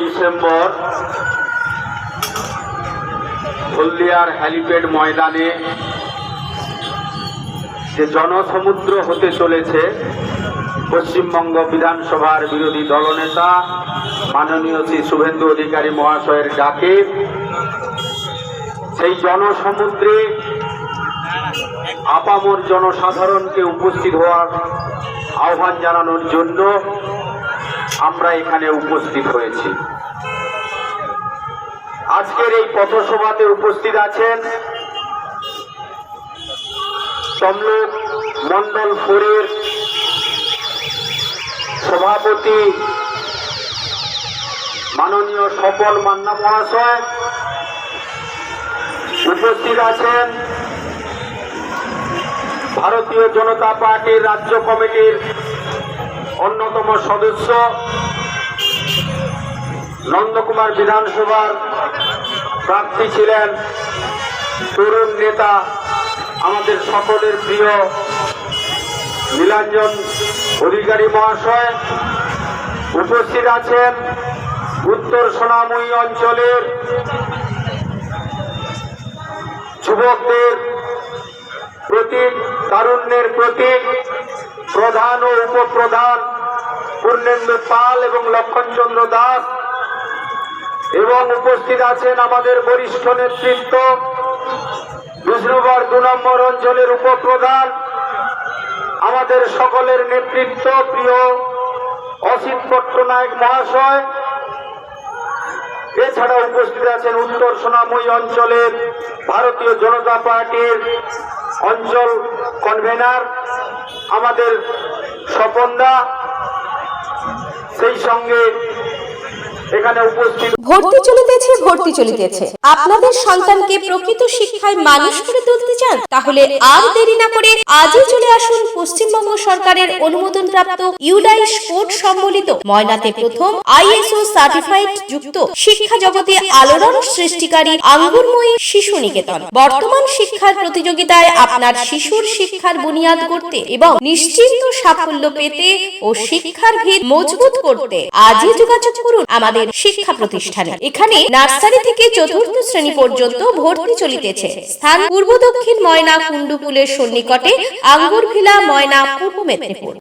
December. হলদিয়ার helipad ময়দানে যে জনসমুদ্র হতে চলেছে, পশ্চিমবঙ্গ বিধানসভার বিরোধী দলনেতা মাননীয় শ্রী শুভেন্দু অধিকারী মহাশয়ের ডাকে, সেই জনসমুদ্রে আপামর জনসাধারণকে উপস্থিত হওয়ার আহ্বান জানানোর জন্য আমরা এখানে উপস্থিত হয়েছি। আজকের এই পথসভাতে উপস্থিত আছেন তমলুক মন্ডল ফোরের সভাপতি মাননীয় সফল মান্না মহাশয়। উপস্থিত আছেন ভারতীয় জনতা পার্টির রাজ্য কমিটির অন্যতম সদস্য নন্দকুমার বিধানসভার প্রার্থী ছিলেন তরুণ নেতা, আমাদের সকলের প্রিয় নীলাঞ্জন অধিকারী মহাশয়। উপস্থিত আছেন উত্তর সোনাময়ী অঞ্চলের যুবকদের প্রতীক, তারুণ্যের প্রতীক প্রধান ও উপপ্রধান পূর্ণেন্দু পাল এবং লক্ষণচন্দ্র দাস এবং উপস্থিত আছেন আমাদের বরিষ্ঠ নেতৃত্ব বিষ্ণুবার দু নম্বর অঞ্চলের উপপ্রধান, আমাদের সকলের নেতৃত্ব, প্রিয় অসিত পট্টনায়ক মহাশয়। এছাড়া উপস্থিত আছেন উত্তর সোনাময়ী অঞ্চলের ভারতীয় জনতা পার্টির অঞ্চল কনভেনার আমাদের স্বপনদা সেই সঙ্গে ভর্তি চলিতেছে ভর্তি চলিতেছে। আপনাদের সন্তানকে প্রকৃত শিক্ষায় মানুষ করে তুলতে চান, তাহলে আর দেরি না করে আজই চলে আসুন পশ্চিমবঙ্গ সরকারের অনুমোদন প্রাপ্ত ইউডাই স্পোর্ট সম্বলিত ময়নাতে প্রথম আইএসও সার্টিফাইড যুক্ত শিক্ষা জগতে আলোড়ন সৃষ্টিকারী আঙ্গুরময়ী শিশু নিকেতন। বর্তমান শিক্ষার প্রতিযোগিতায় আপনার শিশুর শিক্ষার বুনিয়াদ করতে এবং নিশ্চিন্ত সাফল্য পেতে ও শিক্ষার ভিত মজবুত করতে আজই যোগাযোগ করুন আমাদের শিক্ষা প্রতিষ্ঠানে। এখানে নার্সারি থেকে চতুর্থ শ্রেণি পর্যন্ত ভর্তি চলিতেছে। স্থান পূর্ব দক্ষিণ ময়না কুণ্ডুপুলের সন্নিকটে আঙ্গুরভিলা ময়না পূর্ব মেদিনীপুর।